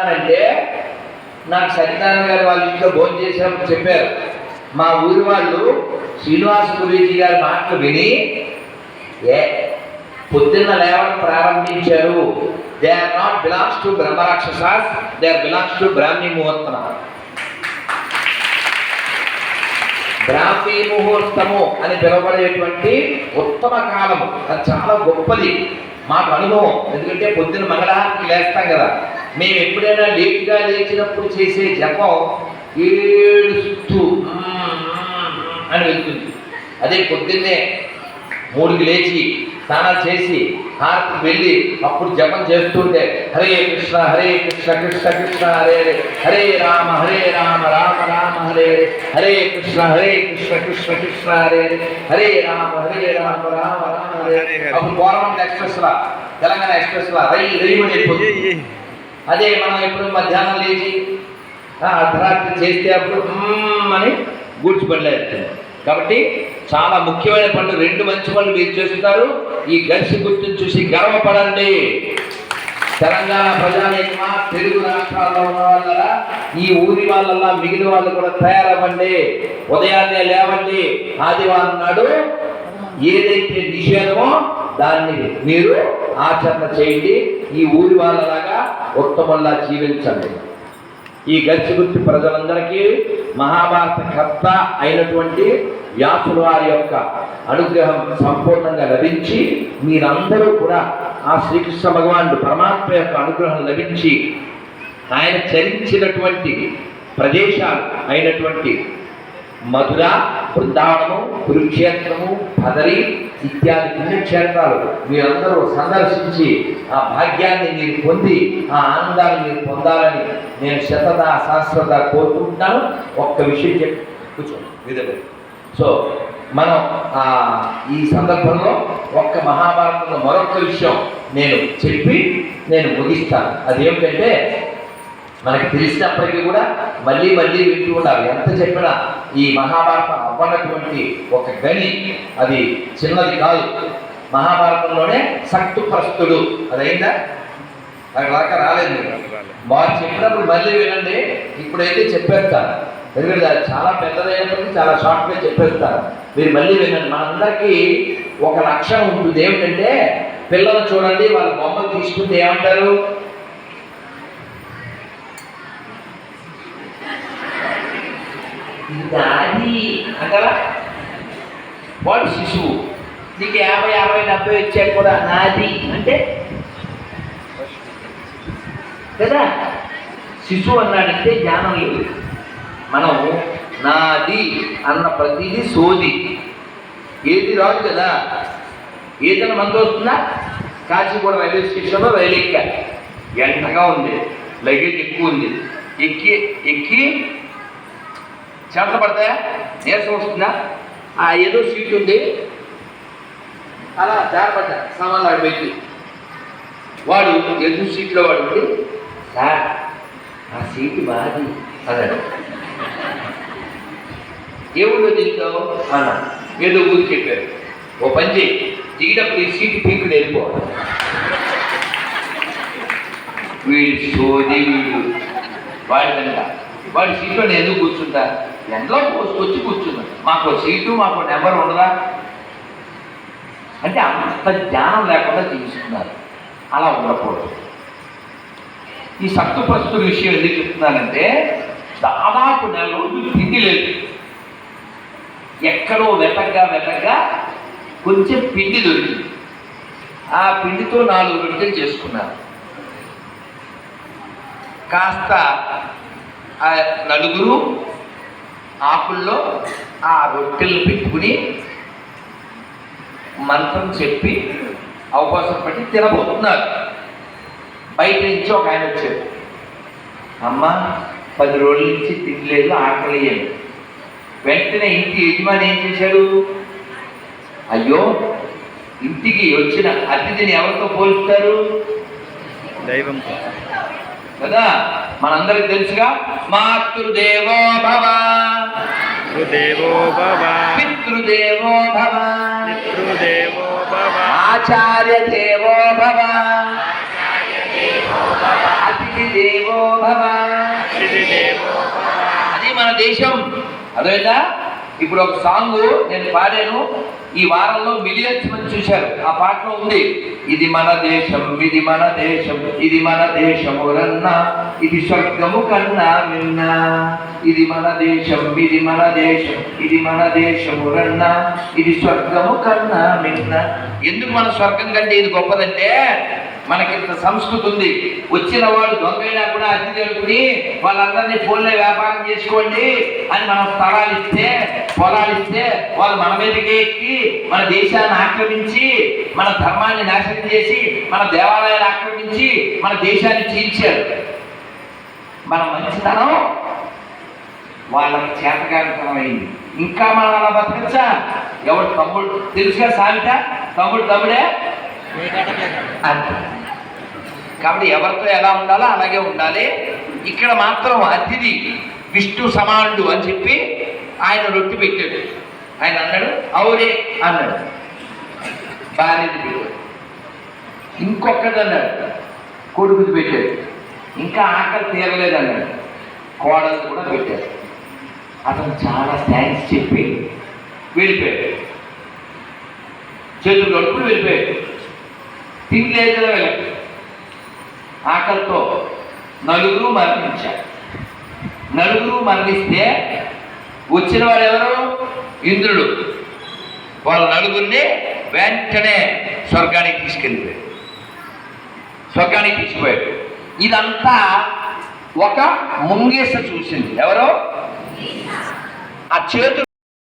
అంటే నాకు సత్యనారాయణ గారు వాళ్ళ ఇంట్లో భోజనం చేసినప్పుడు చెప్పారు. మా ఊరి వాళ్ళు శ్రీనివాస గురూజీ గారి మాటలు విని ఏ పొద్దున్న లేవడం ప్రారంభించారు. They are not belongs to brahmarakshasas they are belongs to Brahmi muhurtam Brahmi muhurtamu అని పిలువబడేటువంటి ఉత్తమ కాలము. అది చాలా గొప్పది. మాకు అనుభవం. ఎందుకంటే పొద్దున్న మంగళహారతికి లేస్తాం కదా. మేము ఎప్పుడైనా లేట్గా లేచినప్పుడు చేసే జపం ఏడుస్తూ అని వెళ్తుంది. అదే పొద్దున్నే మూడుకి లేచి స్నానాలు చేసి హారతికి వెళ్ళి అప్పుడు జపం చేస్తుంటే హరే కృష్ణ హరే కృష్ణ కృష్ణ కృష్ణ హరే హరే హరే రామ హరే రామ రామ రామ హరే హరే కృష్ణ హరే కృష్ణ కృష్ణ కృష్ణ హరే హరే రామ హరే రామ రామ రామ హరే అప్పుడు కోరమండ ఎక్స్ప్రెస్ లా తెలంగాణ ఎక్స్ప్రెస్ లా రై రైమని వెళ్ళిపోతుంది అదే మనం ఎప్పుడు మధ్యాహ్నం లేచి అర్ధరాత్రి చేస్తే అప్పుడు అని గూడ్చి కాబట్టి చాలా ముఖ్యమైన పనులు రెండు మంచి పనులు మీరు చేస్తున్నారు. ఈ గడిచి గుర్తును చూసి గర్వపడండి. తెలంగాణ ప్రజానేకమా తెలుగు రాష్ట్రాల్లో ఉన్న వాళ్ళ ఈ ఊరి వాళ్ళలా మిగిలిన వాళ్ళు కూడా తయారవ్వండి. ఉదయాన్నే లేవండి. ఆదివారం నాడు ఏదైతే నిషేధమో దాన్ని మీరు ఆచరణ చేయండి. ఈ ఊరి వాళ్ళలాగా ఉత్తమంలా జీవించండి. ఈ గచ్చిగుర్తి ప్రజలందరికీ మహాభారత కర్త అయినటువంటి వ్యాసుల వారి యొక్క అనుగ్రహం సంపూర్ణంగా లభించి మీరందరూ కూడా ఆ శ్రీకృష్ణ భగవానుడు పరమాత్మ యొక్క అనుగ్రహం లభించి ఆయన చరించినటువంటి ప్రదేశాలు అయినటువంటి మధుర బృందావనము కురుక్షేత్రము పదరి ఇత్యాది పుణ్యక్షేత్రాలు మీరందరూ సందర్శించి ఆ భాగ్యాన్ని మీరు పొంది ఆ ఆనందాన్ని మీరు పొందాలని నేను శతత శాశ్వత కోరుకుంటున్నాను. ఒక్క విషయం చెప్పి. కూర్చోండి. విధంగా సో మనం ఆ ఈ సందర్భంలో ఒక్క మహాభారతంలో మరొక విషయం నేను చెప్పి నేను ముగిస్తాను. అదేమిటంటే మనకి తెలిసినప్పటికీ కూడా మళ్ళీ మళ్ళీ వింటూ ఉండాలి. ఎంత చెప్పినా ఈ మహాభారతం అవ్వనటువంటి ఒక గని అది చిన్నది కాదు. మహాభారతంలోనే సక్తుప్రస్తుడు. అదైందా? అక్కడ దాకా రాలేదు. వారు చెప్పినప్పుడు మళ్ళీ వినండి. ఇప్పుడైతే చెప్పేస్తాను. ఎందుకంటే అది చాలా పెద్దదైనప్పటికీ చాలా షార్ట్గా చెప్పేస్తాను. మీరు మళ్ళీ వినండి. మనందరికీ ఒక లక్షణం ఉంటుంది. ఏమిటంటే పిల్లలు చూడండి వాళ్ళ బొమ్మలు తీసుకుంటే ఏమంటారు? నాది అంటారా? వాడు శిశువు. నీకు యాభై అరవై డెబ్బై వచ్చాడు కూడా నాది. అంటే? కదా? శిశువు అన్నాడంటే జ్ఞానం లేదు మనం నాది అన్న ప్రతిదీ సోది. ఏది రాదు కదా? ఏదైనా మంది వస్తుందా? కాచిగూడ రైల్వే స్టేషన్లో రైలు ఎక్కా ఎండగా ఉంది. లగేజ్ ఎక్కువ ఉంది. ఎక్కి ఎక్కి చెమట పడతాయా? నీరసం వస్తుందా? ఆ ఏదో సీట్ ఉంది. అలా జారపడ్డా సామాన్లు ఆడి పెట్టి వాడు ఎదురు సీట్లో వాడు సార్ ఆ సీట్ బాది అన్నాడు. ఏ ఊళ్ళో దిగుతావు అన్నా. ఏదో ఊరు చెప్పారు ఓ పని చేయి దిగినప్పుడు ఈ సీటు పీకు వెళ్ళిపోవాలి వీడు సోది వీడు. వాడి కనుక వాడి సీట్లో నేను ఎందుకు కూర్చుంటా? ఎండలో వచ్చి కూర్చున్నాం. మాకు సీటు మాకు నెంబర్ ఉండదా? అంటే అంత జ్ఞానం లేకుండా తీసుకున్నారు అలా ఉండకూడదు. ఈ సత్తుప్రస్తుల విషయం ఎందుకు చెప్తున్నానంటే దాదాపు నెల రోజులు తిండి లేదు. ఎక్కడో వెతగ్గా వెతగ్గా కొంచెం పిండి దొరికింది. ఆ పిండితో నాలుగు రొట్టెలు చేసుకున్నారు కాస్త నలుగురు ఆకుల్లో ఆ రొట్టెలు పెట్టుకుని మంత్రం చెప్పి అవకాశం పట్టి తినబోతున్నారు. బయట నుంచి ఒక ఆయన వచ్చాడు అమ్మ పది రోజుల నుంచి తినలేదు ఆకలి వెంటనే ఇంటి యజమాని ఏం చేశాడు? అయ్యో ఇంటికి వచ్చిన అతిథిని ఎవరితో పోలుస్తారు? దైవంతో. కదా? మనందరికి తెలుసుగా మాతృదేవో భవ. పితృదేవో భవ. పితృదేవో భవ. పితృదేవో భవ. ఆచార్య దేవో భవ. అతిథి అతిథిదేవో భవ. అతిథి దేవో భవ. అది మన దేశం. అదేదా ఇప్పుడు ఒక సాంగ్ నేను పాడాను. ఈ వారంలో మిలియన్స్ మంది చూశారు. ఆ పాటలో ఉంది ఇది మన దేశం ఇది మన దేశం ఇది మన దేశము రన్నా ఇది స్వర్గము కన్నా మిన్నా ఇది మన దేశం ఇది మన దేశం ఇది మన దేశము రన్నా ఇది స్వర్గము కన్నా మిన్నా. ఎందుకు మన స్వర్గం కంటే ఇది గొప్పదంటే మనకింత సంస్కృతి ఉంది. వచ్చిన వాడు దొంగైనా కూడా అతిథి అనుకుని వాళ్ళందరినీ ఫోన్లో వ్యాపారం చేసుకోండి అని మనం స్థలాలు ఇస్తే పొలాలు ఇస్తే వాళ్ళు మన మీదకి ఎక్కి మన దేశాన్ని ఆక్రమించి మన ధర్మాన్ని నాశనం చేసి మన దేవాలయాన్ని ఆక్రమించి మన దేశాన్ని చీల్చారు. మన మంచితనం వాళ్ళకి చేతకానితనం అయింది. ఇంకా మనం అలా బతకచ్చా? ఎవడు తమ్ముడు? తెలుసుగా సామెత తమ్ముడు తమ్ముడే? కాబట్టి ఎవరితో ఎలా ఉండాలో అలాగే ఉండాలి. ఇక్కడ మాత్రం అతిథి విష్ణు సమానుడు అని చెప్పి ఆయన రొట్టి పెట్టాడు. ఆయన అన్నాడు అవురే అన్నాడు. భార్యది పెట్టాడు ఇంకొకటి అన్నాడు కొడుకుది పెట్టాడు. ఇంకా ఆకలి తీరలేదు అన్నాడు. కోడలు కూడా పెట్టాడు. అతను చాలా థ్యాంక్స్ చెప్పి వెళ్ళిపోయాడు. చేతులు కడుపులు వెళ్ళిపోయాడు. తిండి ఆకలితో నలుగురు మరణించారు. నలుగురు మరణిస్తే వచ్చిన వాడు ఎవరు ఇంద్రుడు. వాళ్ళ నలుగురిని వెంటనే స్వర్గానికి తీసుకెళ్ళిపోయాడు. స్వర్గానికి తీసుకుపోయాడు. ఇదంతా ఒక ముంగేస చూసింది. ఎవరో? ఆ చేతులు